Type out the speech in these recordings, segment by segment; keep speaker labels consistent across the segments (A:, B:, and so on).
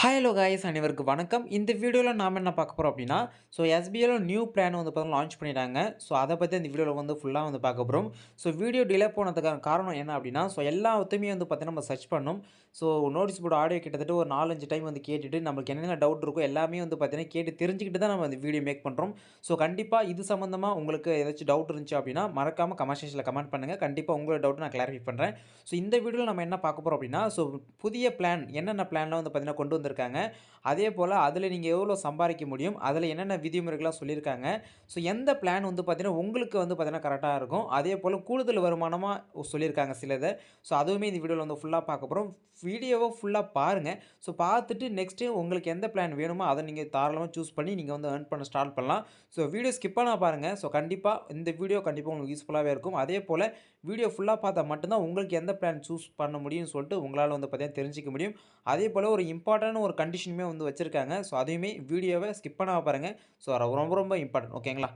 A: Hi hello guys அனைவருக்கு வணக்கம். இந்த வீடியோவில் நாம் என்ன பார்க்க போகிறோம் அப்படின்னா ஸோ எஸ்பிஐல நியூ பிளான் வந்து பார்த்தீங்கன்னா லான்ச் பண்ணிட்டாங்க. ஸோ அதை பற்றி இந்த வீடியோவில் வந்து ஃபுல்லாக வந்து பார்க்க போகிறோம் ஸோ வீடியோ டிலே போனதுக்கான காரணம் என்ன அப்படின்னா ஸோ எல்லாத்தையுமே வந்து பார்த்தீங்கன்னா நம்ம சர்ச் பண்ணோம். ஸோ நோட்டீஸ் போர்டு ஆடியோ கிட்டத்தட்ட ஒரு நாலஞ்சு டைம் வந்து கேட்டுட்டு நம்மளுக்கு என்னென்ன டவுட் இருக்கோ எல்லாமே வந்து பார்த்தீங்கன்னா கேட்டு தெரிஞ்சுக்கிட்டு தான் நம்ம அந்த வீடியோ மேக் பண்ணுறோம் ஸோ கண்டிப்பாக இது சம்மந்தமாக உங்களுக்கு ஏதாச்சும் டவுட் இருந்துச்சு அப்படின்னா மறக்காமல் கமெண்ட் செக்ஷனில் கமெண்ட் பண்ணுங்கள் கண்டிப்பாக உங்களோட டவுட் நான் கிளாரிஃபை பண்ணுறேன் ஸோ இந்த வீடியோவில் நம்ம என்ன பார்க்க போகிறோம் அப்படின்னா ஸோ புதிய பிளான் என்னென்ன பிளான்லாம் வந்து பார்த்திங்கன்னா கொண்டு வந்திருக்காங்க. அதே போல் அதில் நீங்கள் எவ்வளோ சம்பாதிக்க முடியும் அதில் என்னென்ன விதிமுறைகளாக சொல்லியிருக்காங்க. ஸோ எந்த பிளான் வந்து பார்த்திங்கன்னா உங்களுக்கு வந்து பார்த்திங்கன்னா கரெக்டாக இருக்கும். அதே போல் கூடுதல் வருமானமாக சொல்லியிருக்காங்க சிலதை. ஸோ அதுவுமே இந்த வீடியோவில் வந்து ஃபுல்லாக பார்க்க போகிறோம் வீடியோவை ஃபுல்லாக பாருங்கள் ஸோ பார்த்துட்டு நெக்ஸ்ட்டு உங்களுக்கு எந்த பிளான் வேணுமோ அதை நீங்கள் தாராளமாக சூஸ் பண்ணி நீங்கள் வந்து ஏர்ன் பண்ண ஸ்டார்ட் பண்ணலாம். ஸோ வீடியோ ஸ்கிப் பண்ணால் பாருங்கள் ஸோ கண்டிப்பாக இந்த வீடியோ கண்டிப்பாக உங்களுக்கு யூஸ்ஃபுல்லாகவே இருக்கும். அதே போல் வீடியோ ஃபுல்லாக பார்த்தா மட்டும்தான் உங்களுக்கு எந்த பிளான் சூஸ் பண்ண முடியும்னு சொல்லிட்டு உங்களால் வந்து பார்த்தீங்கன்னா தெரிஞ்சிக்க முடியும். அதே போல் ஒரு இம்பார்ட்டன்ட் ஒரு கண்டிஷனுமே வந்து வச்சுருக்காங்க. ஸோ அதையுமே வீடியோவை ஸ்கிப் பண்ணாம பாருங்கள் ஸோ ரொம்ப ரொம்ப இம்பார்ட்டன்ட் ஓகேங்களா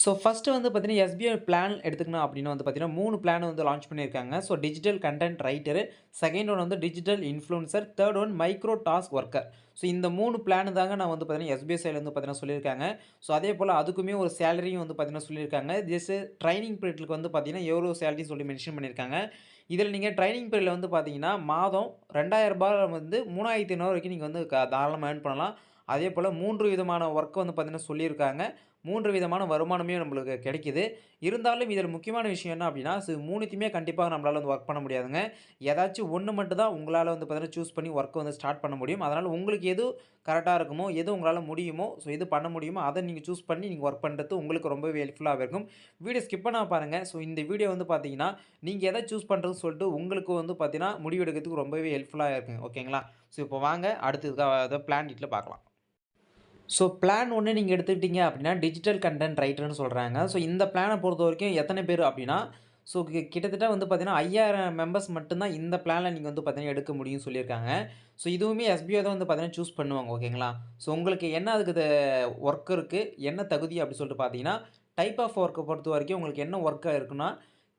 A: ஸோ ஃபஸ்ட்டு வந்து பார்த்தீங்கன்னா எஸ்பிஐ பிளான் எடுத்துக்கணும் அப்படின்னு வந்து பார்த்தீங்கன்னா மூணு பிளான் வந்து லான்ச் பண்ணியிருக்காங்க. So digital content writer second one வந்து digital influencer third one micro task worker so இந்த மூணு பிளான் தாங்க நான் வந்து பார்த்தீங்கன்னா எஸ்பிஐ சைடில் வந்து பார்த்தீங்கன்னா சொல்லியிருக்காங்க. ஸோ அதே போல் அதுக்குமே ஒரு சேலரியும் வந்து பார்த்தீங்கன்னா சொல்லியிருக்காங்க. ஜஸ்ட் ட்ரைனிங் பீரியட்க்கு வந்து பார்த்தீங்கன்னா எவ்வளோ சேலரி சொல்லி மென்ஷன் பண்ணியிருக்காங்க. இதில் நீங்கள் ட்ரைனிங் பீரியடில் வந்து பார்த்தீங்கன்னா மாதம் ரெண்டாயிரம் வந்து மூணாயிரத்தி ஐநூறு வரைக்கும் நீங்கள் வந்து க தாராளமாக ஏர்ன் பண்ணலாம். அதே போல் மூன்று விதமான ஒர்க் வந்து பார்த்தீங்கன்னா சொல்லியிருக்காங்க. மூன்று விதமான வருமானமே நம்மளுக்கு கிடைக்கிது. இருந்தாலும் இதில் முக்கியமான விஷயம் என்ன அப்படின்னா ஸோ மூணுத்தையுமே கண்டிப்பாக நம்மளால் வந்து ஒர்க் பண்ண முடியாதுங்க. ஏதாச்சும் ஒன்று மட்டும் தான் உங்களால் வந்து பார்த்தீங்கன்னா சூஸ் பண்ணி ஒர்க் வந்து ஸ்டார்ட் பண்ண முடியும். அதனால் உங்களுக்கு எது கரெக்டாக இருக்குமோ எது உங்களால் முடியுமோ ஸோ எது பண்ண முடியுமோ அதை நீங்கள் சூஸ் பண்ணி நீங்கள் ஒர்க் பண்ணுறது உங்களுக்கு ரொம்பவே ஹெல்ப்ஃபுல்லாக இருக்கும். வீடியோ ஸ்கிப் பண்ணால் பாருங்கள் ஸோ இந்த வீடியோ வந்து பார்த்தீங்கன்னா நீங்கள் எதை சூஸ் பண்ணுறதுன்னு சொல்லிட்டு உங்களுக்கு வந்து பார்த்தீங்கன்னா முடிவெடுக்கிறதுக்கு ரொம்பவே ஹெல்ப்ஃபுல்லாக இருக்குங்க. ஓகேங்களா ஸோ இப்போ வாங்க அடுத்தது பிளான் டீட்டில் பார்க்கலாம். ஸோ பிளான் ஒன்று நீங்கள் எடுத்துக்கிட்டீங்க அப்படின்னா டிஜிட்டல் கண்டென்ட் ரைட்டர்னு சொல்கிறாங்க ஸோ இந்த பிளானை பொறுத்த வரைக்கும் எத்தனை பேர் அப்படின்னா ஸோ கிட்டத்தட்ட வந்து பார்த்திங்கன்னா ஐயாயிரம் மெம்பர்ஸ் மட்டும்தான் இந்த பிளானில் நீங்கள் வந்து பார்த்தீங்கன்னா எடுக்க முடியும்னு சொல்லியிருக்காங்க. ஸோ இதுவுமே எஸ்பிஐ தான் வந்து பார்த்திங்கன்னா சூஸ் பண்ணுவாங்க ஓகேங்களா? ஸோ உங்களுக்கு என்ன அதுக்கு ஒர்க் இருக்குது என்ன தகுதி அப்படி சொல்லிட்டு பார்த்தீங்கன்னா டைப் ஆஃப் ஒர்க்கை பொறுத்த வரைக்கும் உங்களுக்கு என்ன ஒர்க்காக இருக்குன்னா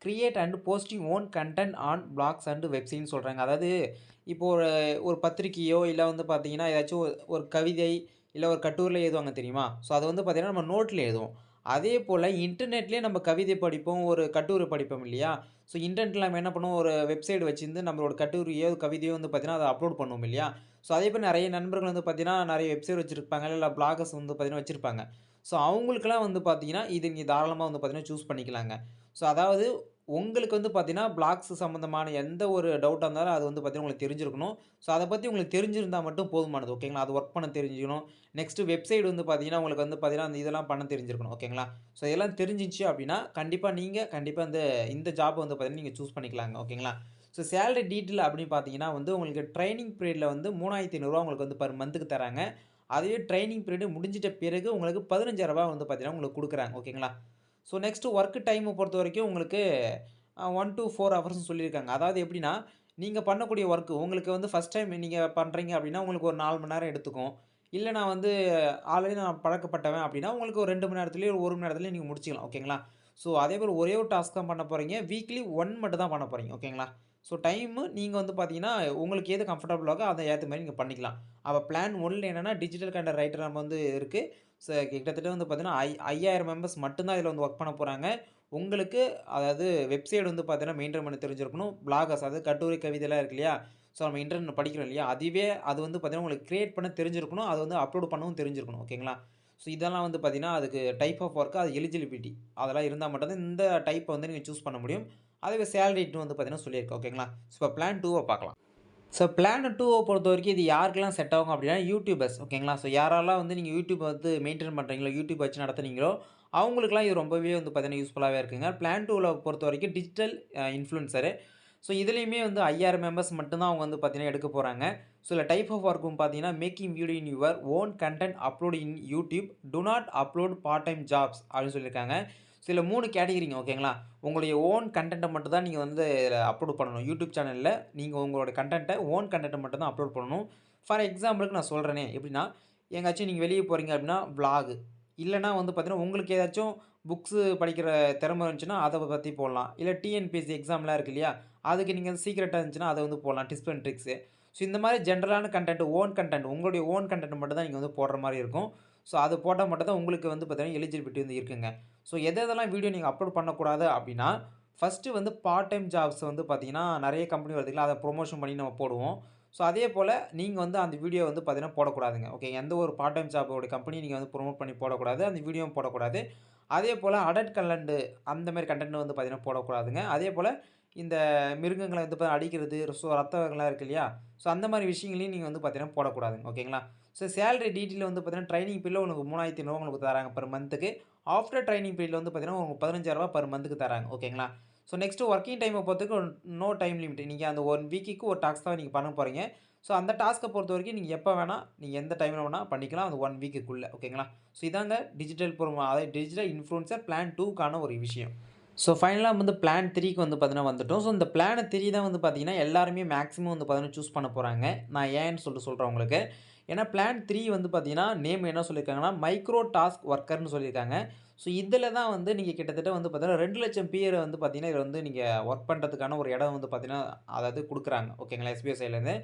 A: create and posting own content on blogs and வெப்சைட்னு சொல்கிறாங்க அதாவது இப்போ ஒரு ஒரு பத்திரிக்கையோ இல்லை வந்து பார்த்தீங்கன்னா ஏதாச்சும் ஒரு கவிதை இல்லை ஒரு கட்டுரையில் எழுதுவாங்க தெரியுமா? ஸோ அதை வந்து பார்த்திங்கன்னா நம்ம நோட்டில் எழுதுவோம். அதே போல் இன்டர்நெட்லேயே நம்ம கவிதை படிப்போம் ஒரு கட்டுரை படிப்போம் இல்லையா? ஸோ இன்டர்நெட்டில் நம்ம என்ன பண்ணுவோம்? ஒரு வெப்சைட் வச்சுருந்து நம்மளோட கட்டுரையோ கவிதையோ வந்து பார்த்திங்கன்னா அதை அப்லோட் பண்ணுவோம் இல்லையா? ஸோ அதே போல் நிறைய நண்பர்கள் வந்து பார்த்திங்கன்னா நிறைய வெப்சைட் வச்சுருப்பாங்க இல்லை பிளாகர்ஸ் வந்து பார்த்திங்கன்னா வச்சுருப்பாங்க. ஸோ அவங்களுக்குலாம் வந்து பார்த்திங்கன்னா இது நீங்கள் தாராளமாக வந்து பார்த்திங்கன்னா சூஸ் பண்ணிக்கலாங்க. ஸோ அதாவது உங்களுக்கு வந்து பார்த்தீங்கன்னா பிளாக்ஸ் சம்மந்தமான எந்த ஒரு டவுட்டாக இருந்தாலும் அது வந்து பார்த்தீங்கன்னா உங்களுக்கு தெரிஞ்சிருக்கணும். ஸோ அதை பற்றி உங்களுக்கு தெரிஞ்சிருந்தால் மட்டும் போதுமானது ஓகேங்களா அது ஒர்க் பண்ண தெரிஞ்சுக்கணும். நெக்ஸ்ட்டு வெப்சைட் வந்து பார்த்தீங்கன்னா உங்களுக்கு வந்து பார்த்தீங்கன்னா அந்த இதெல்லாம் பண்ண தெரிஞ்சிருக்கணும் ஓகேங்களா ஸோ இதெல்லாம் தெரிஞ்சிச்சு அப்படின்னா கண்டிப்பாக நீங்கள் கண்டிப்பாக இந்த இந்த ஜாப் வந்து பார்த்தீங்கன்னா நீங்கள் சூஸ் பண்ணிக்கலாங்க ஓகேங்களா ஸோ சேலரி டீட்டெயில் அப்படின்னு பார்த்தீங்கன்னா வந்து உங்களுக்கு ட்ரைனிங் பீரியடில் வந்து மூணாயிரத்தி ஐநூறுரூவா உங்களுக்கு வந்து பர் மந்த்துக்கு தராங்க. அதுவே ட்ரைனிங் பீரியடு முடிஞ்சிட்ட பிறகு உங்களுக்கு பதினஞ்சாயிரரூபா வந்து பார்த்தீங்கன்னா உங்களுக்கு கொடுக்குறாங்க ஓகேங்களா ஸோ நெக்ஸ்ட்டு ஒர்க்கு டைமை பொறுத்த வரைக்கும் உங்களுக்கு ஒன் டு ஃபோர் ஹவர்ஸ்னு சொல்லியிருக்காங்க. அதாவது எப்படின்னா நீங்கள் பண்ணக்கூடிய ஒர்க்கு உங்களுக்கு வந்து ஃபஸ்ட் டைம் நீங்கள் பண்ணுறீங்க அப்படின்னா உங்களுக்கு ஒரு நாலு மணி நேரம் எடுத்துக்கும். இல்லை நான் வந்து ஆல்ரெடி நான் பழக்கப்பட்டவன் அப்படின்னா உங்களுக்கு ஒரு ரெண்டு மணி நேரத்துலேயே ஒரு ஒரு மணி நேரத்துலேயே நீங்கள் முடிச்சிக்கலாம். ஓகேங்களா ஸோ அதே மாதிரி ஒரே ஒரு டாஸ்க் தான் பண்ண போகிறீங்க வீக்லி ஒன் மட்டும் தான் பண்ண போகிறீங்க ஓகேங்களா ஸோ டைமு நீங்கள் வந்து பார்த்தீங்கன்னா உங்களுக்கு எது கம்ஃபர்டபுளாக அதை ஏற்ற மாதிரி நீங்கள் பண்ணிக்கலாம். அப்போ பிளான் ஒன்றில் என்னென்னா டிஜிட்டல் கண்டர் ரைட்டர் நம்ம வந்து இருக்குது ஸோ கிட்டத்தட்ட வந்து பார்த்தீங்கன்னா ஐ ஐயாயிரம் மெம்பர்ஸ் மட்டும்தான் இதில் வந்து ஒர்க் பண்ண போகிறாங்க உங்களுக்கு அதாவது வெப்சைட் வந்து பார்த்தீங்கன்னா மெயின்டைன் பண்ண தெரிஞ்சிருக்கணும். பிளாகர்ஸ் அதாவது கட்டுரை கவிதைலாம் இருக்கு இல்லையா? ஸோ நம்ம இன்டர்நெட் படிக்கிறோம் இல்லையா? அதுவே அது வந்து பார்த்தீங்கன்னா உங்களுக்கு க்ரியேட் பண்ண தெரிஞ்சிருக்கணும். அது வந்து அப்லோட் பண்ணவும் தெரிஞ்சிருக்கணும். ஓகேங்களா ஸோ இதெல்லாம் வந்து பார்த்தீங்கன்னா அதுக்கு டைப் ஆஃப் ஒர்க்கு அது எலிஜிபிலிட்டி அதெல்லாம் இருந்தால் மட்டும்தான் இந்த டைப்பை வந்து நீங்கள் சூஸ் பண்ண முடியும். அதுவே சேலரிட்டு வந்து பார்த்திங்கன்னா சொல்லியிருக்கேன் ஓகேங்களா ஸோ இப்போ பிளான் டூவை பார்க்கலாம். ஸோ பிளான் டூவை பொறுத்த வரைக்கும் இது யாருக்கெல்லாம் செட் ஆகும் அப்படின்னா யூடியூபர்ஸ் ஓகேங்களா ஸோ யாரெல்லாம் வந்து நீங்கள் யூடியூப் வந்து மெயின்டைன் பண்ணுறீங்களோ யூடியூப் வச்சு நடத்துனீங்களோ அவங்களுக்குலாம் இது ரொம்பவே வந்து பார்த்திங்கன்னா யூஸ்ஃபுல்லாகவே இருக்குங்க. பிளான் டூவில் பொறுத்த வரைக்கும் டிஜிட்டல் இன்ஃப்ளூன்சரு ஸோ இதுலேயுமே வந்து ஐயாயிரம் மெம்பர்ஸ் மட்டும்தான் அவங்க வந்து பார்த்தீங்கன்னா எடுக்க போகிறாங்க ஸோ இல்லை டைப் ஆஃப் ஒர்க்கும் பார்த்தீங்கன்னா making video in your own content upload in YouTube do not upload part time jobs அப்படின்னு சொல்லியிருக்காங்க. சில மூணு கேட்டகிரிங்க ஓகேங்களா? உங்களுடைய ஓன் கண்டென்ட்டை மட்டும் தான் நீங்கள் வந்து அப்லோட் பண்ணணும். யூடியூப் சேனலில் நீங்கள் உங்களோட கண்டென்ட்டை ஓன் கண்டென்ட்டை மட்டும் தான் அப்லோட் பண்ணணும். ஃபார் எக்ஸாம்பிளுக்கு நான் சொல்கிறேனே எப்படின்னா எங்காச்சும் நீங்கள் வெளியே போகிறீங்க அப்படின்னா விலாகு இல்லைனா வந்து பார்த்தீங்கன்னா உங்களுக்கு ஏதாச்சும் புக்ஸு படிக்கிற திறமை இருந்துச்சுன்னா அதை பற்றி போடலாம். இல்லை டிஎன்பிஎஸ்சி எக்ஸாம்லாம் இருக்கு இல்லையா அதுக்கு நீங்கள் சீக்கிரட்டாக இருந்துச்சுன்னா அதை வந்து போடலாம். டிப்ஸ் அண்ட் ட்ரிக்ஸு ஸோ இந்த மாதிரி ஜென்ரலான கண்டென்ட் ஓன் கண்டென்ட் உங்களுடைய ஓன் கண்டென்ட் மட்டும் தான் நீங்கள் வந்து போடுற மாதிரி இருக்கும். ஸோ அது போட்டால் மட்டும் தான் உங்களுக்கு வந்து பார்த்தீங்கன்னா எலிஜிபிலிட்டி வந்து இருக்குங்க. ஸோ எது எதெல்லாம் வீடியோ நீங்கள் அப்லோட் பண்ணக்கூடாது அப்படின்னா ஃபஸ்ட்டு வந்து பார்ட் டைம் ஜாப்ஸ் வந்து பார்த்தீங்கன்னா நிறைய கம்பெனி வருதுங்களா அதை ப்ரொமோஷன் பண்ணி நம்ம போடுவோம். ஸோ அதே போல் நீங்கள் வந்து அந்த வீடியோ வந்து பார்த்தீங்கன்னா போடக்கூடாதுங்க. ஓகே எந்த ஒரு பார்ட் டைம் ஜாபோட கம்பெனி நீங்கள் வந்து ப்ரொமோட் பண்ணி போடக்கூடாது அந்த வீடியோவும் போடக்கூடாது. அதே போல் அடல்ட் கண்டென்ட் அந்த மாதிரி கண்டென்ட் வந்து பார்த்திங்கன்னா போடக்கூடாதுங்க. அதே போல் இந்த மிருகங்களை வந்து இப்போ அடிக்கிறது ஸோ ரத்தங்கள்லாம் இருக்கு இல்லையா? ஸோ அந்த மாதிரி விஷயங்களையும் நீங்கள் வந்து பார்த்தீங்கன்னா போடக்கூடாதுங்க. ஓகேங்களா ஸோ சேலரி டீட்டெயில் வந்து பார்த்தீங்கன்னா ட்ரைனிங் பில்லு உங்களுக்கு மூணாயிரத்தி நூறு உங்களுக்கு தராங்க பர் மந்த்துக்கு ஆஃப்டர் ட்ரைனிங் பீரியடில் வந்து பார்த்தீங்கன்னா உங்களுக்கு பதினஞ்சாயிரரூபா பர் மந்த்துக்கு தராங்க. ஓகேங்களா? ஸோ நெக்ஸ்ட்டு ஒர்க்கிங் டைமை பொறுத்துக்கு நோ டைம் லிமிட் நீங்கள் அந்த ஒன் வீக்குக்கு ஒரு டாஸ்க் தான் நீங்கள் பண்ண போகிறீங்க ஸோ அந்த டாஸ்க்கை பொறுத்த வரைக்கும் நீங்கள் எப்போ வேணால் நீங்கள் எந்த டைமில் வேணால் பண்ணிக்கலாம். அந்த ஒன் வீக்குக்குள்ளே ஓகேங்களா? ஸோ இதாங்க டிஜிட்டல் ப்ரோமோ அதாவது டிஜிட்டல் இன்ஃப்ளூன்சர் பிளான் டூக்கான ஒரு விஷயம். ஸோ ஃபைனலாக வந்து பிளான் த்ரீக்கு வந்து பார்த்தீங்கன்னா வந்துட்டோம். ஸோ இந்த பிளான் த்ரீ தான் வந்து பார்த்தீங்கன்னா எல்லாருமே மேக்ஸிமம் வந்து பார்த்தீங்கன்னா சூஸ் பண்ண போகிறாங்க நான் ஏன்னு சொல்லிட்டு சொல்கிறேன் உங்களுக்கு. ஏன்னா பிளான் த்ரீ வந்து பார்த்தீங்கன்னா நேம் என்ன சொல்லியிருக்காங்கன்னா மைக்ரோ டாஸ்க் ஒர்க்கர்னு சொல்லியிருக்காங்க ஸோ இதில் தான் வந்து நீங்கள் கிட்டத்தட்ட வந்து பார்த்தீங்கன்னா ரெண்டு லட்சம் பேர் வந்து பார்த்தீங்கன்னா இதில் வந்து நீங்கள் ஒர்க் பண்ணுறதுக்கான ஒரு இடம் வந்து பார்த்தீங்கன்னா அதாவது கொடுக்குறாங்க. ஓகேங்களா எஸ்பிஐ சைட்லேருந்து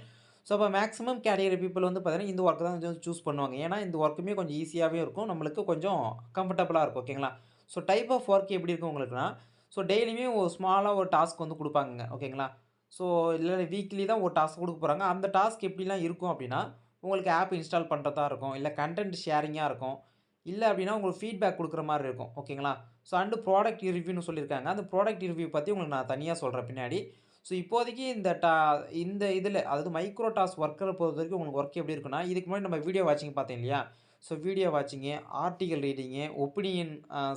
A: ஸோ அப்போ மேக்ஸிமம் கேரியர் பீப்புள் வந்து பார்த்தீங்கன்னா இந்த ஒர்க்கு தான் வந்து சூஸ் பண்ணுவாங்க. ஏன்னா இந்த ஒர்க்குமே கொஞ்சம் ஈஸியாகவே இருக்கும். நம்மளுக்கு கொஞ்சம் கம்ஃபர்டபுளாக இருக்கும். ஓகேங்களா ஸோ டைப் ஆஃப் ஒர்க் எப்படி இருக்கும் உங்களுக்குன்னா ஸோ டெய்லியுமே ஒரு ஸ்மாலாக ஒரு டாஸ்க் வந்து கொடுப்பாங்க ஓகேங்களா ஸோ இல்லை வீக்லி தான் ஒரு டாஸ்க் கொடுக்க போகிறாங்க அந்த டாஸ்க் எப்படிலாம் இருக்கும் அப்படின்னா உங்களுக்கு ஆப் இன்ஸ்டால் பண்ணுறதா இருக்கும் இல்லை கண்டென்ட் ஷேரிங்காக இருக்கும் இல்லை அப்படின்னா உங்களுக்கு ஃபீட்பேக் கொடுக்குற மாதிரி இருக்கும் ஓகேங்களா ஸோ அண்டு ப்ராடக்ட் ரிவ்யூன்னு சொல்லியிருக்காங்க. அந்த ப்ராடக்ட் ரிவ்யூ பற்றி உங்களுக்கு நான் தனியாக சொல்கிறேன் பின்னாடி. ஸோ இப்போதைக்கு இந்த டா இந்த இதில் அதாவது மைக்ரோ டாஸ்க் ஒர்க்கரை பொறுத்த வரைக்கும் உங்களுக்கு ஒர்க் எப்படி இருக்குன்னா இதுக்கு முன்னாடி நம்ம வீடியோ வாட்சிங் பார்த்தோம் இல்லையா? So video watching article reading opinion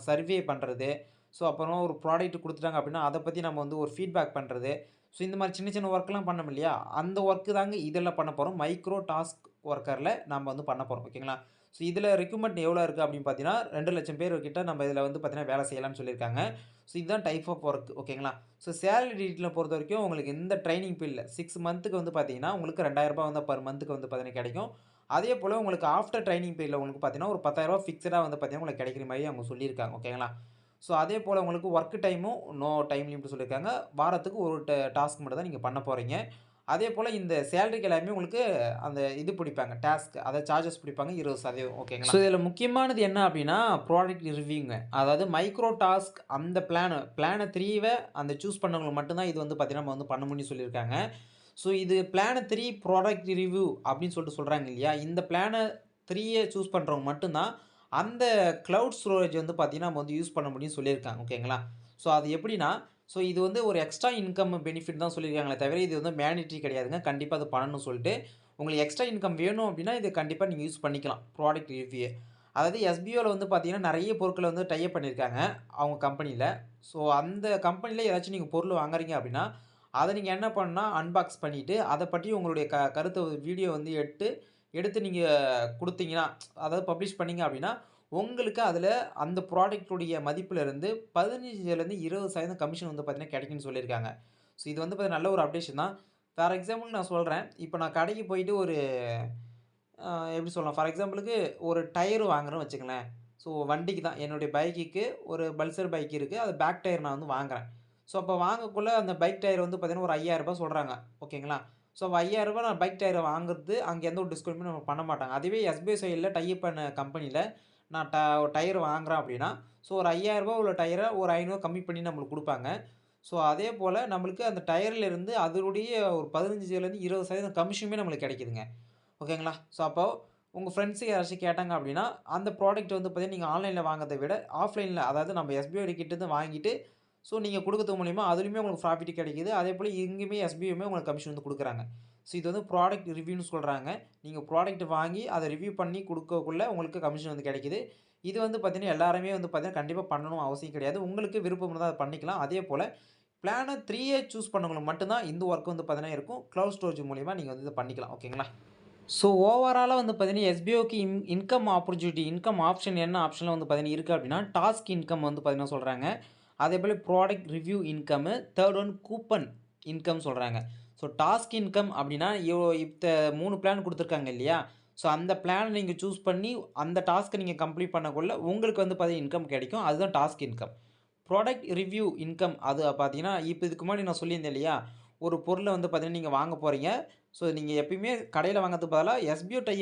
A: survey பண்ணுறது ஸோ அப்புறம் ஒரு ப்ராடக்ட் கொடுத்துட்டாங்க அப்படின்னா அதை பற்றி நம்ம வந்து ஒரு ஃபீட்பேக் பண்ணுறது ஸோ இந்த மாதிரி சின்ன சின்ன ஒர்க்லாம் பண்ணோம் இல்லையா? அந்த ஒர்க்கு தாங்க இதெல்லாம் பண்ண போகிறோம் மைக்ரோ டாஸ்க் ஒர்க்கரில் நம்ம வந்து பண்ண போகிறோம் ஓகேங்களா ஸோ இதில் ரெக்யூமெண்ட் எவ்வளோ இருக்குது அப்படின்னு பார்த்தீங்கன்னா ரெண்டு லட்சம் பேர் கிட்ட நம்ம இதில் வந்து பார்த்தீங்கன்னா வேலை செய்யலாம்னு சொல்லியிருக்காங்க. ஸோ இதுதான் டைப் ஆஃப் ஒர்க் ஓகேங்களா ஸோ சேலரி டீட்டில் பொறுத்த வரைக்கும் உங்களுக்கு எந்த ட்ரைனிங் பீரியடில் சிக்ஸ் மந்த்துக்கு வந்து பார்த்தீங்கன்னா உங்களுக்கு ரெண்டாயிரரூபா வந்து பர் மந்த்துக்கு வந்து பார்த்தீங்கன்னா கிடைக்கும். அதே போல் உங்களுக்கு ஆஃப்டர் ட்ரைனிங் பீரியடில் உங்களுக்கு பார்த்தீங்கன்னா ஒரு பத்தாயிரரூபா ஃபிக்ஸடாக வந்து பார்த்தீங்கன்னா உங்களுக்கு கிடைக்கிற மாதிரி அவங்க சொல்லியிருக்காங்க ஓகேங்களா ஸோ அதே போல் உங்களுக்கு ஒர்க் டைமும் நோ டைம் லிமிட் சொல்லியிருக்காங்க. வாரத்துக்கு ஒரு டாஸ்க் மட்டும் தான் நீங்கள் பண்ண போகிறீங்க அதே போல் இந்த சேலரிக்கு எல்லாமே உங்களுக்கு அந்த இது பிடிப்பாங்க டாஸ்க் அதை சார்ஜஸ் பிடிப்பாங்க இருபது சதவீதம் ஓகேங்களா ஸோ இதில் முக்கியமானது என்ன அப்படின்னா ப்ராடக்ட் ரிவ்யூங்க அதாவது மைக்ரோ டாஸ்க் அந்த பிளானு பிளானை த்ரீவை அந்த சூஸ் பண்ணவங்களுக்கு மட்டும்தான் இது வந்து பார்த்திங்கன்னா நம்ம வந்து பண்ண முடியும்னு சொல்லியிருக்காங்க. ஸோ இது பிளானை த்ரீ ப்ராடக்ட் ரிவ்யூ அப்படின்னு சொல்லிட்டு சொல்கிறாங்க இல்லையா? இந்த பிளானை த்ரீயை சூஸ் பண்ணுறவங்க மட்டும்தான் அந்த க்ளவுட் ஸ்டோரேஜ் வந்து பார்த்தீங்கன்னா நம்ம வந்து யூஸ் பண்ண முடியும்னு சொல்லியிருக்காங்க. ஓகேங்களா ஸோ அது எப்படின்னா ஸோ இது வந்து ஒரு எக்ஸ்ட்ரா இன்கம் பெனிஃபிட் தான் சொல்லியிருக்காங்களே தவிர இது வந்து மேனிட்ரி கிடையாதுங்க. கண்டிப்பாக அது பண்ணணும்னு சொல்லிட்டு உங்களுக்கு எக்ஸ்ட்ரா இன்கம் வேணும் அப்படின்னா இது கண்டிப்பாக நீங்கள் யூஸ் பண்ணிக்கலாம் ப்ராடக்ட் ரிவ்யூ அதாவது எஸ்பிஓவில் வந்து பார்த்தீங்கன்னா நிறைய பொருட்களை வந்து டைப் பண்ணியிருக்காங்க அவங்க கம்பெனியில் ஸோ அந்த கம்பெனியில் ஏதாச்சும் நீங்கள் பொருள் வாங்குறீங்க அப்படின்னா அதை நீங்கள் என்ன பண்ணால் அன்பாக்ஸ் பண்ணிவிட்டு அதை பற்றி உங்களுடைய க கருத்தை வீடியோ வந்து எடுத்து எடுத்து நீங்கள் கொடுத்தீங்கன்னா அதாவது பப்ளிஷ் பண்ணீங்க அப்படின்னா உங்களுக்கு அதில் அந்த ப்ராடக்ட்டுடைய மதிப்பிலேருந்து பதினஞ்சுலேருந்து இருபது சதவீதம் கமிஷன் வந்து பார்த்திங்கன்னா கிடைக்குன்னு சொல்லியிருக்காங்க. ஸோ இது வந்து பார்த்தீங்கன்னா நல்ல ஒரு அப்டேஷன் தான். ஃபார் எக்ஸாம்பிள் நான் சொல்கிறேன் இப்போ நான் கடைக்கு போயிட்டு ஒரு எப்படி சொல்லலாம்? ஃபார் எக்ஸாம்பிளுக்கு ஒரு டயர் வாங்குறேன்னு வச்சுங்களேன் ஸோ வண்டிக்கு தான். என்னுடைய பைக்குக்கு ஒரு பல்சர் பைக் இருக்குது அது பேக் டயர் நான் வந்து வாங்குறேன். ஸோ அப்போ வாங்கக்குள்ளே அந்த பைக் டயர் வந்து பார்த்தீங்கன்னா ஒரு ஐயாயிரரூபா சொல்கிறாங்க ஓகேங்களா? ஸோ அப்போ 5000 நான் பைக் டயரை வாங்குறது அங்கே எந்த ஒரு டிஸ்கவுண்ட்டுமே நம்ம பண்ண மாட்டாங்க. அதுவே எஸ்பிஐ சைடில் டைப் பண்ண கம்பெனியில் நான் ட டயர் வாங்குறேன் அப்படின்னா ஸோ ஒரு ஐயாயிரரூபா உள்ள டயரை ஒரு ஐநூறு கம்மி பண்ணி நம்மளுக்கு கொடுப்பாங்க. ஸோ அதே போல் நம்மளுக்கு அந்த டயர்லேருந்து அதனுடைய ஒரு பதினஞ்சுலேருந்து இருபது சதவீதம் கமிஷனுமே நம்மளுக்கு கிடைக்குதுங்க. ஓகேங்களா? ஸோ அப்போ உங்கள் ஃப்ரெண்ட்ஸுக்கு யாராச்சும் கேட்டாங்க அப்படின்னா அந்த ப்ராடக்ட் வந்து பார்த்திங்கன்னா நீங்கள் ஆன்லைனில் வாங்குறதை விட ஆஃப்லைனில் அதாவது நம்ம எஸ்பிஐ கிட்டேருந்து வாங்கிட்டு ஸோ நீங்கள் கொடுக்கறது மூலிமா அதுலேயுமே உங்களுக்கு ப்ராஃபிட் கிடைக்குது. அதே போல் இங்கேயுமே எஸ்பியுமே உங்களுக்கு கமிஷன் வந்து கொடுக்குறாங்க. ஸோ இது வந்து ப்ராடக்ட் ரிவ்யூன்னு சொல்கிறாங்க நீங்கள் ப்ராடக்ட் வாங்கி அதை ரிவ்யூ பண்ணி கொடுக்கக்குள்ளே உங்களுக்கு கமிஷன் வந்து கிடைக்குது. இது வந்து பார்த்திங்கன்னா எல்லாருமே வந்து பார்த்திங்கன்னா கண்டிப்பாக பண்ணணும் அவசியம் கிடையாது. உங்களுக்கு விருப்பம் இருந்தால் அதை பண்ணிக்கலாம். அதே போல் பிளானை த்ரீயே சூஸ் பண்ணவங்களுக்கு மட்டும்தான் இந்த ஒர்க் வந்து பார்த்தீங்கன்னா இருக்கும். க்ளவுட் ஸ்டோரேஜ் மூலிமா நீங்கள் வந்து இதை பண்ணிக்கலாம். ஓகேங்களா ஸோ ஓவராலாக வந்து பார்த்தீங்கன்னா எஸ்பிஓக்கு in income opportunity income option என்ன ஆப்ஷனில் வந்து பார்த்தீங்கன்னா இருக்குது அப்படின்னா டாஸ்க் இன்கம் வந்து பார்த்தீங்கன்னா சொல்கிறாங்க அதே போல் product review income third one coupon income சொல்கிறாங்க ஸோ டாஸ்க் இன்கம் அப்படின்னா இப்போ மூணு பிளான் கொடுத்துருக்காங்க இல்லையா? ஸோ அந்த பிளானை நீங்கள் சூஸ் பண்ணி அந்த டாஸ்க்கை நீங்கள் கம்ப்ளீட் பண்ணக்குள்ள உங்களுக்கு வந்து பார்த்தீங்கன்னா இன்கம் கிடைக்கும். அதுதான் task income product review income அது பார்த்தீங்கன்னா, இப்போ இதுக்கு முன்னாடி நான் சொல்லியிருந்தேன் இல்லையா? ஒரு பொருளை வந்து பார்த்தீங்கன்னா, நீங்கள் வாங்க போகிறீங்க ஸோ நீங்கள் எப்பயுமே கடையில் வாங்குறதுக்கு பதிலாக எஸ்பிஓ டை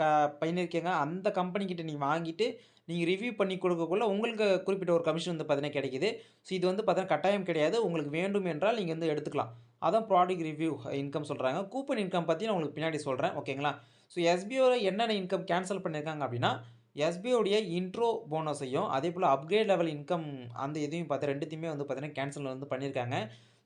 A: க பண்ணியிருக்கீங்க. அந்த கம்பெனிக்கிட்ட நீங்கள் வாங்கிட்டு, நீங்கள் ரிவ்யூ பண்ணி கொடுக்கக்குள்ள உங்களுக்கு குறிப்பிட்ட ஒரு கமிஷன் வந்து பார்த்தீங்கன்னா கிடைக்குது. ஸோ இது வந்து பார்த்தீங்கன்னா கட்டாயம் கிடையாது. உங்களுக்கு வேண்டும் என்றால் நீங்கள் வந்து எடுத்துக்கலாம். அதான் ப்ராடக்ட் ரிவ்யூ இன்கம் சொல்கிறாங்க கூப்பன் இன்கம் பற்றி நான் உங்களுக்கு பின்னாடி சொல்கிறேன் ஓகேங்களா? ஸோ எஸ்பிஓவில் என்னென்ன இன்கம் கேன்சல் பண்ணியிருக்காங்க அப்படின்னா, எஸ்பிஓடைய இன்ட்ரோ போனஸையும், அதே போல் அப்கிரேட் லெவல் இன்கம் அந்த இதையும் பார்த்து ரெண்டுத்தையுமே வந்து பார்த்தீங்கன்னா கேன்சல் வந்து பண்ணியிருக்காங்க.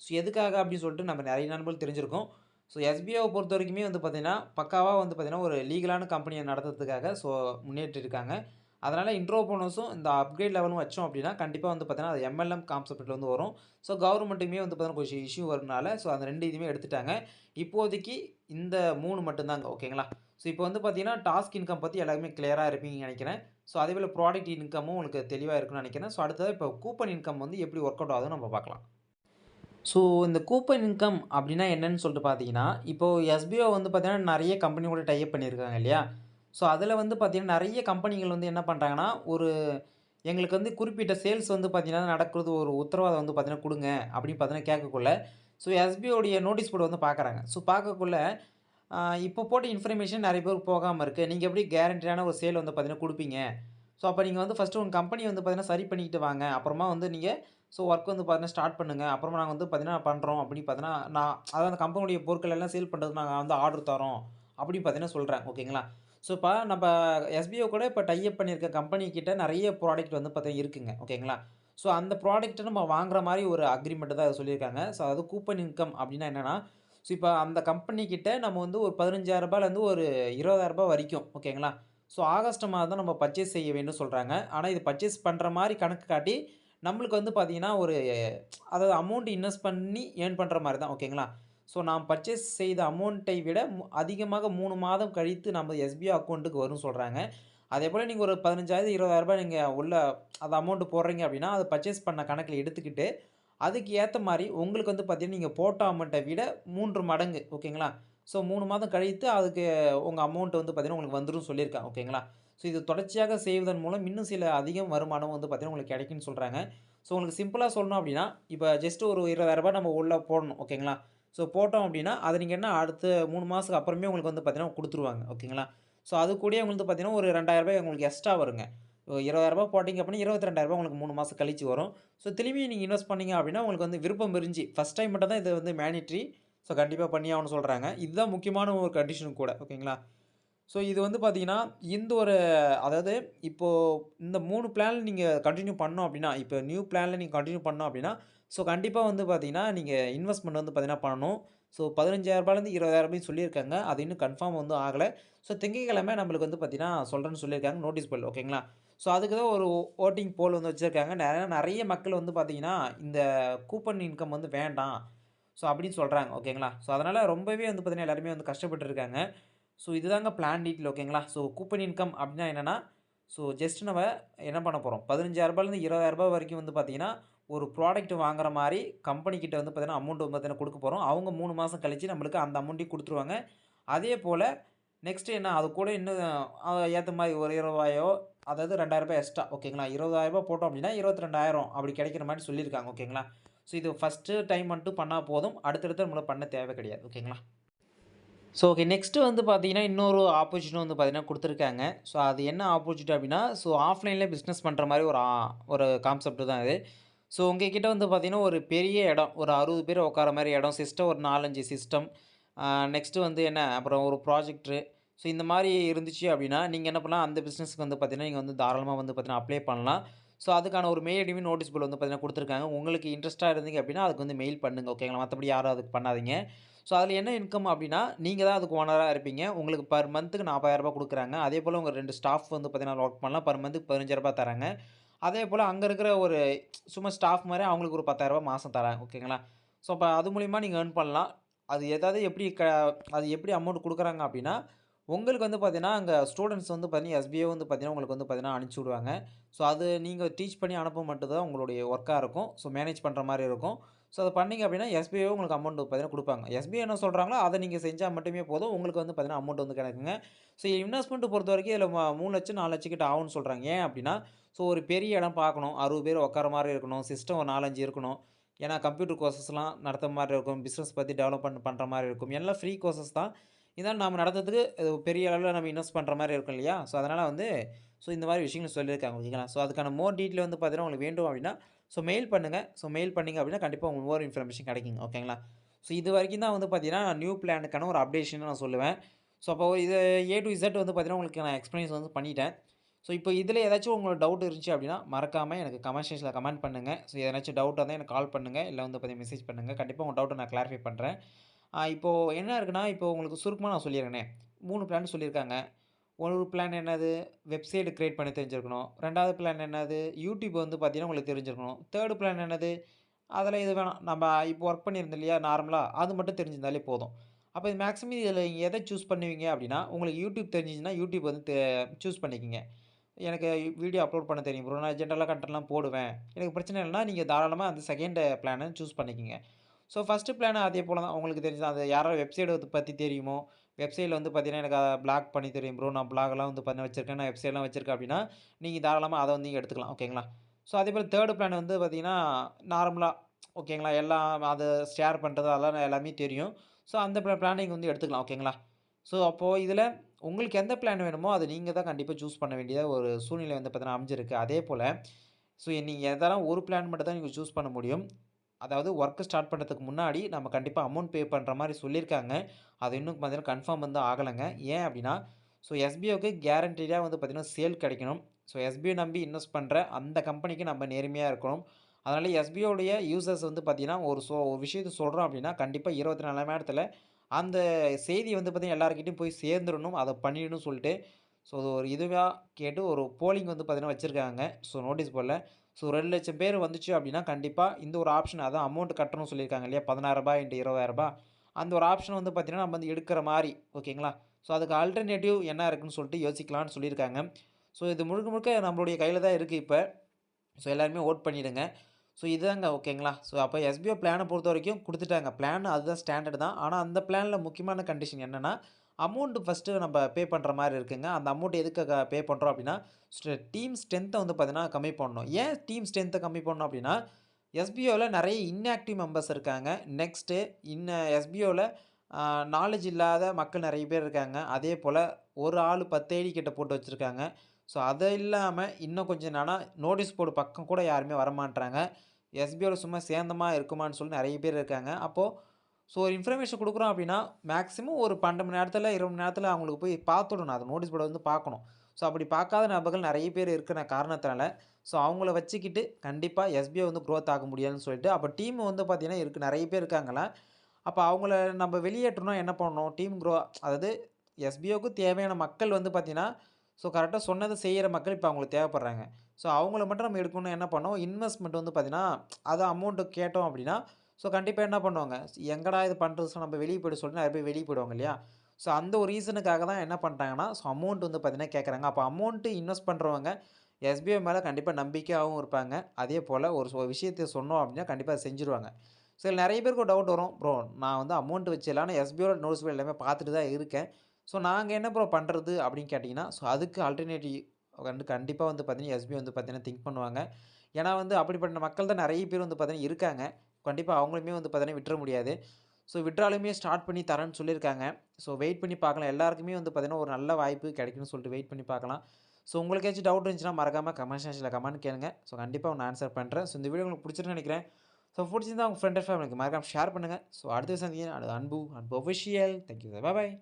A: ஸோ எதுக்காக அப்படின்னு சொல்லிட்டு நம்ம நிறைய நண்பர்கள் தெரிஞ்சிருக்கோம் ஸோ எஸ்பிஓவை பொறுத்த வரைக்குமே வந்து பார்த்திங்கன்னா பக்காவாக வந்து பார்த்தீங்கன்னா, ஒரு லீகலான கம்பெனியை நடத்துறதுக்காக ஸோ முன்னேற்றிருக்காங்க. அதனால் இன்ட்ரோ போனஸும் இந்த அப்கிரேட் லெவலும் வச்சோம் அப்படின்னா, கண்டிப்பாக வந்து பார்த்தீங்கன்னா, அது எம்எல்எம் கான்செப்டில் வந்து வரும். ஸோ கவர்மெண்ட்டுமே வந்து பார்த்தீங்கன்னா, கொஞ்சம் இஷ்யூ வரனால ஸோ அந்த ரெண்டு இதுவுமே எடுத்துட்டாங்க. இப்போதைக்கு இந்த மூணு மட்டும்தாங்க ஓகேங்களா? ஸோ இப்போ வந்து பார்த்தீங்கன்னா, டாஸ்க் இன்கம் பற்றி எல்லாருமே கிளியராக இருப்பீங்கன்னு நினைக்கிறேன் ஸோ அதேபோல ப்ராடக்ட் இன்கமும் உங்களுக்கு தெளிவாக இருக்கும்னு நினைக்கிறேன் ஸோ அடுத்தது இப்போ கூப்பன் இன்கம் வந்து எப்படி ஒர்க் அவுட் ஆகுதுன்னு நம்ம பார்க்கலாம். ஸோ இந்த கூப்பன் இன்கம் அப்படின்னா என்னன்னு சொல்லிட்டு பார்த்தீங்கன்னா, இப்போது எஸ்பிஓ வந்து பார்த்தீங்கன்னா, நிறைய கம்பெனி கூட டைப் பண்ணியிருக்காங்க இல்லையா? ஸோ அதில் வந்து பார்த்தீங்கன்னா, நிறைய கம்பெனிகள் வந்து என்ன பண்ணுறாங்கன்னா ஒரு எங்களுக்கு வந்து குறிப்பிட்ட சேல்ஸ் வந்து பார்த்திங்கன்னா நடக்கிறது ஒரு உத்தரவாதம் வந்து பார்த்தீங்கன்னா கொடுங்க அப்படின்னு பார்த்தீங்கன்னா கேட்கக்குள்ள, ஸோ எஸ்பிஓடைய நோட்டீஸ் போர்டு வந்து பார்க்குறாங்க. ஸோ பார்க்கக்குள்ள, இப்போ போட்ட இன்ஃபர்மேஷன் நிறைய பேர் போகாமல் இருக்குது நீங்கள் எப்படி கேரண்டியான ஒரு சேல் வந்து பார்த்தீங்கன்னா கொடுப்பீங்க ஸோ அப்போ நீங்கள் வந்து ஃபஸ்ட்டு உங்கள் கம்பெனி வந்து பார்த்திங்கன்னா சரி பண்ணிக்கிட்டு வாங்க. அப்புறமா வந்து நீங்கள் ஸோ ஒர்க் வந்து பார்த்தீங்கன்னா ஸ்டார்ட் பண்ணுங்கள் அப்புறமா நாங்கள் வந்து பார்த்திங்கன்னா பண்ணுறோம் அப்படின்னு பார்த்தீங்கன்னா, நான் அதாவது அந்த கம்பெனியுடைய பொருட்கள் எல்லாம் சேல் பண்ணுறது நாங்கள் வந்து ஆர்டர் தரோம் அப்படின்னு பார்த்தீங்கன்னா சொல்கிறேன் ஓகேங்களா? ஸோ இப்போ நம்ம எஸ்பிஓ கூட இப்போ டைப் பண்ணியிருக்க கம்பெனி கிட்ட ப்ராடக்ட் வந்து பார்த்தீங்கன்னா இருக்குங்க. ஓகேங்களா? ஸோ அந்த ப்ராடக்ட்டை நம்ம வாங்குற மாதிரி ஒரு அக்ரிமெண்ட்டு தான் சொல்லியிருக்காங்க. ஸோ அதாவது கூப்பன் இன்கம் அப்படின்னா என்னென்னா ஸோ இப்போ அந்த கம்பெனி கிட்ட நம்ம வந்து ஒரு பதினஞ்சாயிரரூபாலேருந்து ஒரு இருபதாயிரரூபா வரைக்கும் ஓகேங்களா? ஸோ ஆகஸ்ட் மாதம் தான் நம்ம பர்ச்சேஸ் செய்ய வேண்டும் சொல்கிறாங்க ஆனால் இது பர்ச்சேஸ் பண்ணுற மாதிரி கணக்கு காட்டி, நம்மளுக்கு வந்து பார்த்தீங்கன்னா, ஒரு அதாவது அமௌண்ட் இன்வெஸ்ட் பண்ணி ஏர்ன் பண்ணுற மாதிரி தான். ஓகேங்களா? ஸோ நாம் பர்ச்சேஸ் செய்த அமௌண்ட்டை விட அதிகமாக மூணு மாதம் கழித்து நம்ம எஸ்பிஐ அக்கௌண்ட்டுக்கு வரும்னு சொல்கிறாங்க அதே போல் நீங்கள் ஒரு பதினஞ்சாயிரம் இருபதாயிரரூபா நீங்கள் உள்ள அந்த அமௌண்ட்டு போடுறீங்க அப்படின்னா, அதை பர்ச்சேஸ் பண்ண கணக்கில் எடுத்துக்கிட்டு, அதுக்கு ஏற்ற மாதிரி உங்களுக்கு வந்து பார்த்தீங்கன்னா, நீங்கள் போட்ட அமௌண்ட்டை விட மூன்று மடங்கு ஓகேங்களா? ஸோ மூணு மாதம் கழித்து அதுக்கு உங்கள் அமௌண்ட் வந்து பார்த்தீங்கன்னா, உங்களுக்கு வந்துடும் சொல்லியிருக்கேன் ஓகேங்களா? ஸோ இது தொடர்ச்சியாக செய்வதன் மூலம் இன்னும் சில அதிகம் வருமானம் வந்து பார்த்தீங்கன்னா, உங்களுக்கு கிடைக்குன்னு சொல்கிறாங்க ஸோ உங்களுக்கு சிம்பிளாக சொல்லணும் அப்படின்னா, இப்போ ஜஸ்ட் ஒரு இருபதாயிரரூபா நம்ம உள்ளே போடணும். ஓகேங்களா? ஸோ போட்டோம் அப்படின்னா, அதை நீங்கள் என்ன அடுத்த மூணு மாதத்துக்கு அப்புறமே உங்களுக்கு வந்து பார்த்தீங்கன்னா கொடுத்துருவாங்க ஓகேங்களா? ஸோ அது கூடயே உங்களுக்கு பார்த்தீங்கன்னா, ஒரு ரூ. 2,000 உங்களுக்கு எக்ஸ்ட்ரா வருங்க. இருபதாயிரரூபா போட்டிங்க அப்படின்னா, இருபத்தி 22,000 உங்களுக்கு மூணு மாதம் கழிச்சு வரும். ஸோ திரும்பி நீங்கள் இன்வெஸ்ட் பண்ணிங்க அப்படின்னா, உங்களுக்கு வந்து விருப்பம் இருந்துச்சு. ஃபஸ்ட் டைம் மட்டும் தான் இது வந்து மேனிட்ரி ஸோ கண்டிப்பாக பண்ணி ஆகணும்னு சொல்கிறாங்க இதுதான் முக்கியமான ஒரு கண்டிஷன் கூட. ஓகேங்களா? ஸோ இது வந்து பார்த்தீங்கன்னா, இந்த ஒரு அதாவது இப்போது இந்த மூணு பிளானில் நீங்கள் கண்டினியூ பண்ணோம் அப்படின்னா, இப்போ நியூ பிளானில் நீங்கள் கண்டினியூ பண்ணோம் அப்படின்னா, ஸோ கண்டிப்பாக வந்து பார்த்தீங்கன்னா, நீங்கள் இன்வெஸ்ட்மெண்ட் வந்து பார்த்தீங்கன்னா பண்ணணும். ஸோ பதினஞ்சாயிரரூபாலேருந்து இருபதாயிரரூபாயும் சொல்லியிருக்காங்க. அது இன்னும் கன்ஃபார்ம் வந்து ஆகலை ஸோ திங்கக்கிழமை நம்மளுக்கு வந்து பார்த்திங்கன்னா சொல்கிறேன்னு சொல்லியிருக்காங்க நோட்டீஸ் போல் ஓகேங்களா? ஸோ அதுக்கு தான் ஒரு ஓட்டிங் போல் வந்து வச்சுருக்காங்க நிறைய நிறைய மக்கள் வந்து பார்த்தீங்கன்னா, இந்த கூப்பன் இன்கம் வந்து வேண்டாம். ஸோ அப்படின்னு சொல்கிறாங்க ஓகேங்களா? ஸோ அதனால் ரொம்பவே வந்து பார்த்திங்கன்னா எல்லாருமே வந்து கஷ்டப்பட்டு இருக்காங்க. ஸோ இதுதாங்க பிளான் டீட்டெயில் ஓகேங்களா? ஸோ கூப்பன் இன்கம் அப்படின்னா என்னென்னா ஸோ ஜஸ்ட் நம்ம என்ன பண்ண போகிறோம் பதினஞ்சாயிரரூபாலேருந்து இருபதாயிரரூபா வரைக்கும் வந்து பார்த்தீங்கன்னா, ஒரு ப்ராடக்ட் வாங்குற மாதிரி கம்பெனிக்கிட்ட வந்து பார்த்திங்கன்னா அமௌண்ட் வந்து பார்த்தீங்கன்னா குடுக்க போகிறோம் அவங்க மூணு மாதம் கழித்து நம்மளுக்கு அந்த அமௌண்ட்டையும் கொடுத்துருவாங்க அதே போல் நெக்ஸ்ட்டு என்ன அது கூட இன்னும் ஏற்ற மாதிரி ஒரு இருபதாயோ அதாவது ரூ. 2,000 எக்ஸ்ட்ரா ஓகேங்களா? இருபதாயிரரூபா போட்டோம் அப்படின்னா, 22,000 அப்படி கிடைக்கிற மாதிரி சொல்லியிருக்காங்க. ஓகேங்களா? ஸோ இது ஃபர்ஸ்ட்டு டைம் மட்டும் பண்ணால் போதும். அடுத்தடுத்து நம்மளை பண்ண தேவை கிடையாது. ஓகேங்களா? ஸோ ஓகே நெக்ஸ்ட்டு வந்து பார்த்தீங்கன்னா, இன்னொரு ஆப்பர்ச்சுனிட்டி வந்து பார்த்தீங்கன்னா கொடுத்துருக்காங்க ஸோ அது என்ன ஆப்பர்ச்சுனிட்டி அப்படின்னா, ஸோ ஆஃப்லைனில் பிஸ்னஸ் பண்ணுற மாதிரி ஒரு ஒரு கான்செப்ட் தான் இது. ஸோ உங்கள் கிட்டே வந்து பார்த்தீங்கன்னா, ஒரு பெரிய இடம் ஒரு 60 பேர் உட்கார மாதிரி இடம், சிஸ்டம் ஒரு 4, 5 சிஸ்டம். நெக்ஸ்ட்டு வந்து என்ன அப்புறம் ஒரு ப்ராஜெக்ட்ரு ஸோ இந்த மாதிரி இருந்துச்சு அப்படின்னா, நீங்கள் என்ன பண்ணலாம், அந்த பிஸ்னஸ்க்கு வந்து பார்த்திங்கன்னா நீங்கள் வந்து தாராளமாக வந்து பார்த்தீங்கன்னா அப்ளை பண்ணலாம். ஸோ அதுக்கான ஒரு மெயில் ஐடியும் நோட்டீஸ் போல் வந்து பார்த்திங்கன்னா கொடுத்துருக்காங்க உங்களுக்கு இன்ட்ரெஸ்ட்டாக இருந்தீங்க அப்படின்னா, அதுக்கு வந்து மெயில் பண்ணுங்க. ஓகேங்களா? மற்றபடி யாரும் அதுக்கு பண்ணாதீங்க. ஸோ அதில் என்ன இன்கம் அப்படின்னா, நீங்கள் தான் அதுக்கு ஓனராக இருப்பீங்க. உங்களுக்கு பர் மந்த்துக்கு நாற்பதாயிரரூபா கொடுக்குறாங்க அதே போல் உங்கள் ரெண்டு ஸ்டாஃப் வந்து பார்த்திங்கன்னா ஒர்க் பண்ணலாம். பர் மந்த்துக்கு பதினஞ்சாயிரரூபா தராங்க அதே போல் அங்கே இருக்கிற ஒரு சும்மா ஸ்டாஃப் மாதிரி அவங்களுக்கு ஒரு பத்தாயிரரூபா மாதம் தராங்க. ஓகேங்களா? ஸோ அப்போ அது மூலிமா நீங்கள் ஏர்ன் பண்ணலாம். அது எதாவது எப்படி க அது எப்படி அமௌண்ட் கொடுக்குறாங்க அப்படின்னா, உங்களுக்கு வந்து பார்த்தீங்கன்னா, அங்கே ஸ்டூடெண்ட்ஸ் வந்து பார்த்தீங்கன்னா, எஸ்பிஐ வந்து பார்த்தீங்கன்னா, உங்களுக்கு வந்து பார்த்தீங்கன்னா அனுப்பிச்சி விடுவாங்க. ஸோ அது நீங்கள் டீச் பண்ணி அனுப்ப மட்டும்தான் உங்களுடைய ஒர்க்காக இருக்கும். ஸோ மேனேஜ் பண்ணுற மாதிரி இருக்கும். ஸோ அதை பண்ணிங்க அப்படின்னா எஸ்பிஐ உங்களுக்கு அமௌண்ட் பார்த்தீங்கன்னா கொடுப்பாங்க எஸ்பிஐ என்ன சொல்கிறாங்களோ அதை நீங்கள் செஞ்சால் மட்டுமே போதும் உங்களுக்கு வந்து பார்த்தீங்கன்னா அமௌண்ட் வந்து கிடைக்குங்க ஸோ இன்வெஸ்ட்மெண்ட் பொறுத்த வரைக்கும் இதில் மூணு லட்சம் நாலு லட்சம் கிட்ட ஆகும்னு சொல்கிறாங்க ஏன் அப்படின்னா ஸோ ஒரு பெரிய இடம் பார்க்கணும். அறுபது பேர் உட்கார மாதிரி இருக்கணும். சிஸ்டம் ஒரு நாலஞ்சு இருக்கணும். ஏன்னா கம்ப்யூட்டர் கோர்சஸ்லாம் நடத்த மாதிரி இருக்கும். பிஸ்னஸ் பற்றி டெவலப்மெண்ட் பண்ணுற மாதிரி இருக்கும். எல்லாம் ஃப்ரீ கோர்சஸ் தான். இதனால் நம்ம நடத்துறதுக்கு இது பெரிய அளவில் நம்ம இன்வெஸ்ட் பண்ணுற மாதிரி இருக்கும் இல்லையா? ஸோ அதனால் வந்து ஸோ இந்த மாதிரி விஷயங்கள் சொல்லியிருக்காங்க. ஓகேங்களா? ஸோ அதுக்கான மோர் டீட்டெயில் வந்து பார்த்தீங்கன்னா உங்களுக்கு வேண்டும் அப்படின்னா ஸோ மெயில் பண்ணுங்கள் ஸோ மெயில் பண்ணிங்க அப்படின்னா கண்டிப்பாக உங்களுக்கு மோர் இன்ஃபர்மேஷன் கிடைக்குங்க. ஓகேங்களா? ஸோ இது வரைக்கும் தான் வந்து பார்த்தீங்கன்னா நியூ பிளானுக்கான ஒரு அப்டேஷன் நான் சொல்லுவேன். ஸோ அப்போ இது ஏ டு இசட் வந்து பார்த்தீங்கன்னா உங்களுக்கு நான் எக்ஸ்பீரியன்ஸ் வந்து பண்ணிட்டேன். ஸோ இப்போ இதில் ஏதாச்சும் உங்களுக்கு டவுட் இருந்துச்சு அப்படின்னா மறக்காமல் எனக்கு கமெண்ட் செக்ஷனில் கமெண்ட் பண்ணுங்கள் ஸோ ஏதாச்சும் டவுட்டாக வந்தால் எனக்கு கால் பண்ணுங்கள் இல்லை வந்து பார்த்தீங்கன்னா மெசேஜ் பண்ணுங்கள் கண்டிப்பாக உங்கள் டவுட்டை நான் கிளாரிஃபை பண்ணுறேன் இப்போது என்ன இருக்குன்னா இப்போ உங்களுக்கு சுருக்கமாக நான் சொல்லியிருக்கேனே மூணு பிளான் சொல்லியிருக்காங்க ஒரு பிளான் என்னது? வெப்சைட் க்ரியேட் பண்ணி தெரிஞ்சிருக்கணும். ரெண்டாவது பிளான் என்னது? யூடியூப் வந்து பார்த்தீங்கன்னா உங்களுக்கு தெரிஞ்சிருக்கணும். தேர்டு பிளான் என்னது? அதில் இது வேணாம். நம்ம இப்போ ஒர்க் பண்ணியிருந்தோம் இல்லையா? நார்மலாக அது மட்டும் தெரிஞ்சிருந்தாலே போதும். அப்போ இது மேக்ஸிமம் இதில் நீங்கள் எதை சூஸ் பண்ணுவீங்க அப்படின்னா உங்களுக்கு யூடியூப் தெரிஞ்சிச்சுன்னா யூடியூப் வந்து சூஸ் பண்ணிக்கிங்க. எனக்கு வீடியோ அப்லோட் பண்ண தெரியும் ப்ரோ நான் ஜென்ரலாக கண்டென்ட்லாம் போடுவேன். எனக்கு பிரச்சனை இல்லைனா நீங்கள் தாராளமாக அந்த செகண்ட் பிளானை சூஸ் பண்ணிக்கிங்க. ஸோ ஃபஸ்ட்டு பிளானை அதே போல் தான். உங்களுக்கு தெரிஞ்சு அது யாரோ வெப்சைட் பற்றி தெரியுமோ? வெப்சைட்டில் வந்து பார்த்தீங்கன்னா எனக்கு அதை பிளாக் பண்ணி தெரியும் ப்ரோ நான் பிளாக்லாம் வந்து பண்ணி வச்சுருக்கேன். நான் வெப்சைட்லாம் வச்சுருக்கேன் அப்படின்னா நீங்கள் தாராளமாக அதை வந்து நீங்கள் எடுத்துக்கலாம். ஓகேங்களா ஸோ அதே போல் தேர்டு பிளான் வந்து பார்த்திங்கன்னா நார்மலாக ஓகேங்களா எல்லாம் அதை ஷேர் பண்ணுறது அதெல்லாம் எல்லாமே தெரியும். ஸோ அந்த பிளான் நீங்கள் வந்து எடுத்துக்கலாம். ஓகேங்களா ஸோ அப்போது இதில் உங்களுக்கு எந்த பிளான் வேணுமோ அதை நீங்கள் தான் கண்டிப்பாக சூஸ் பண்ண வேண்டிய ஒரு சூழ்நிலை வந்து பார்த்தீங்கன்னா அமைஞ்சிருக்கு. அதே போல் ஸோ நீங்கள் எதெல்லாம் ஒரு பிளான் மட்டும் தான் நீங்கள் சூஸ் பண்ண முடியும் அதாவது ஒர்க்கு ஸ்டார்ட் பண்ணுறதுக்கு முன்னாடி நம்ம கண்டிப்பாக அமௌண்ட் பே பண்ணுற மாதிரி சொல்லியிருக்காங்க. அது இன்னும் பார்த்தீங்கன்னா கன்ஃபார்ம் வந்து ஆகலைங்க. ஏன் அப்படின்னா ஸோ எஸ்பிஓக்கு கேரண்டீடாக வந்து பார்த்திங்கன்னா சேல் கிடைக்கணும். ஸோ எஸ்பிஐ நம்பி இன்வெஸ்ட் பண்ணுற அந்த கம்பெனிக்கு நம்ம நேர்மையாக இருக்கணும். அதனால் எஸ்பிஓடைய யூசர்ஸ் வந்து பார்த்திங்கன்னா ஒரு ஸோ ஒரு விஷயத்தை சொல்கிறோம் அப்படின்னா கண்டிப்பாக இருபத்தி நாலு மணி நேரத்தில் அந்த செய்தி வந்து பார்த்திங்கன்னா எல்லாருக்கிட்டையும் போய் சேர்ந்துடணும் அதை பண்ணிடணும் சொல்லிட்டு ஸோ அது ஒரு இதுவாக கேட்டு ஒரு போலிங் வந்து பார்த்திங்கன்னா வச்சுருக்காங்க. ஸோ நோட்டீஸ் போடல. ஸோ ரெண்டு லட்சம் பேர் வந்துச்சு அப்படின்னா கண்டிப்பாக இந்த ஒரு ஆப்ஷன் அதான் அமௌண்ட் கட்டணும்னு சொல்லியிருக்காங்க இல்லையா? பதினாயிரரூபா இன்ட்டு இருபதாயிரரூபா அந்த ஒரு ஆப்ஷன் வந்து பார்த்திங்கன்னா நம்ம வந்து எடுக்கிற மாதிரி ஓகேங்களா? ஸோ அதுக்கு ஆல்டர்னேட்டிவ் என்ன இருக்குன்னு சொல்லிட்டு யோசிக்கலாம்னு சொல்லியிருக்காங்க. ஸோ இது முழுக்க முழுக்க நம்மளுடைய கையில் தான் இருக்குது இப்போ. ஸோ எல்லாருமே ஓட் பண்ணிவிடுங்க ஸோ இதுதாங்க ஓகேங்களா? ஸோ அப்போ எஸ்பிஓ பிளானை பொறுத்த வரைக்கும் கொடுத்துட்டாங்க. பிளான் அதுதான் ஸ்டாண்டர்ட் தான். ஆனால் அந்த பிளானில் முக்கியமான கண்டிஷன் என்னென்னா அமௌண்ட்டு ஃபஸ்ட்டு நம்ம பே பண்ணுற மாதிரி இருக்குங்க. அந்த அமௌண்ட் எதுக்காக பே பண்ணுறோம் அப்படின்னா டீம் ஸ்ட்ரென்த்தை வந்து பார்த்திங்கன்னா கம்மி பண்ணணும். ஏன் டீம் ஸ்ட்ரென்த்தை கம்மி பண்ணணும் அப்படின்னா எஸ்பிஓவில் நிறைய இன்ஆக்டிவ் மெம்பர்ஸ் இருக்காங்க. நெக்ஸ்ட்டு இன்ன எஸ்பிஓவில் நாலேஜ் இல்லாத மக்கள் நிறைய பேர் இருக்காங்க. அதே போல் ஒரு ஆள் பத்து ஐடி கிட்ட போட்டு வச்சுருக்காங்க. ஸோ அது இல்லாமல் இன்னும் கொஞ்சம் என்னென்னா நோட்டீஸ் போர்டு பக்கம் கூட யாருமே வரமாட்டாங்க எஸ்பியோட சும்மா சேர்ந்தமாக இருக்குமான்னு சொல்லி நிறைய பேர் இருக்காங்க. அப்போது ஸோ ஒரு இன்ஃபர்மேஷன் கொடுக்குறோம் அப்படின்னா மேக்ஸிமம் ஒரு பன்னெண்டு மணி நேரத்தில் இருபது மணி நேரத்தில் அவங்களுக்கு போய் பார்த்துடணும். அது நோட்டீஸ் போர்டை வந்து பார்க்கணும். ஸோ அப்படி பார்க்காத நபர்கள் நிறைய பேர் இருக்கிற காரணத்தினால ஸோ அவங்கள வச்சுக்கிட்டு கண்டிப்பாக எஸ்பிஐ வந்து க்ரோத் ஆக முடியாதுன்னு சொல்லிட்டு அப்போ டீம் வந்து பார்த்திங்கன்னா இருக்குது நிறைய பேர் இருக்காங்களா? அப்போ அவங்கள நம்ம வெளியேற்றணும் என்ன பண்ணணும்? டீம் க்ரோ அதாவது எஸ்பிஓக்கு தேவையான மக்கள் வந்து பார்த்திங்கன்னா ஸோ கரெக்டாக சொன்னதை செய்கிற மக்கள் இப்போ அவங்களுக்கு தேவைப்படுறாங்க. ஸோ அவங்கள மட்டும் நம்ம எடுக்கணும்னு என்ன பண்ணோம் இன்வெஸ்ட்மெண்ட் வந்து பார்த்திங்கன்னா அதை அமௌண்ட்டு கேட்டோம் அப்படின்னா ஸோ கண்டிப்பாக என்ன பண்ணுவாங்க? எங்கடா இது பண்ணுறது நம்ம வெளியே போய்ட்டு சொல்லிட்டு நிறைய பேர் வெளியே போயிடுவாங்க இல்லையா? ஸோ அந்த ஒரு ரீசனுக்காக தான் என்ன பண்ணுறாங்கன்னா ஸோ அமௌண்ட் வந்து பார்த்திங்கன்னா கேட்குறாங்க அப்போ அமௌண்ட்டு இன்வெஸ்ட் பண்ணுறவங்க எஸ்பிஐ மேலே கண்டிப்பாக நம்பிக்கையாகவும் இருப்பாங்க. அதே போல் ஒரு விஷயத்தை சொன்னோம் அப்படின்னா கண்டிப்பாக அதை செஞ்சுருவாங்க. ஸோ நிறைய பேருக்கு ஒரு டவுட் வரும். ப்ரோ நான் வந்து அமௌண்ட் வச்சிடலாம் ஆனால் எஸ்பிஐயோட நோட்ஸ் எல்லாமே பார்த்துட்டு தான் இருக்கேன். ஸோ நாங்கள் என்ன ப்ரோ பண்ணுறது அப்படின்னு கேட்டிங்கன்னா ஸோ அதுக்கு ஆல்டர்னேட்டிவ் கண்டு கண்டிப்பாக வந்து பார்த்தீங்கன்னா எஸ்பி வந்து பார்த்திங்கன்னா திங்க் பண்ணுவாங்க. ஏன்னா வந்து அப்படிப்பட்ட மக்கள் தான் நிறைய பேர் வந்து பார்த்திங்கன்னா இருக்காங்க. கண்டிப்பாக அவங்களுமே வந்து பார்த்திங்கன்னா விட்டுற முடியாது. ஸோ விட்ராலுமே ஸ்டார்ட் பண்ணி தரேன்னு சொல்லியிருக்காங்க. ஸோ வெயிட் பண்ணி பார்க்கலாம். எல்லாருக்குமே வந்து பார்த்திங்கன்னா ஒரு நல்ல வாய்ப்பு கிடைக்குன்னு சொல்லிட்டு வெயிட் பண்ணி பார்க்கலாம். ஸோ உங்களுக்கு ஏதாச்சும் டவுட் இருந்துச்சுன்னா மறக்காமல் கமெண்ட் செக்ஷனில் கமெண்ட் கேளுங்க. ஸோ கண்டிப்பாக நான் ஆன்சர் பண்ணுறேன் ஸோ இந்த வீடியோ உங்களுக்கு பிடிச்சிருன்னு நினைக்கிறேன். ஸோ பிடிச்சிருந்தா உங்கள் ஃப்ரெண்ட் ஃபேமிலிக்கு மறக்காமல் ஷேர் பண்ணுங்கள் ஸோ அடுத்த சந்திங்க அது அன்பு அன்பு ஒஃபிஷியல் தேங்க்யூ பாய்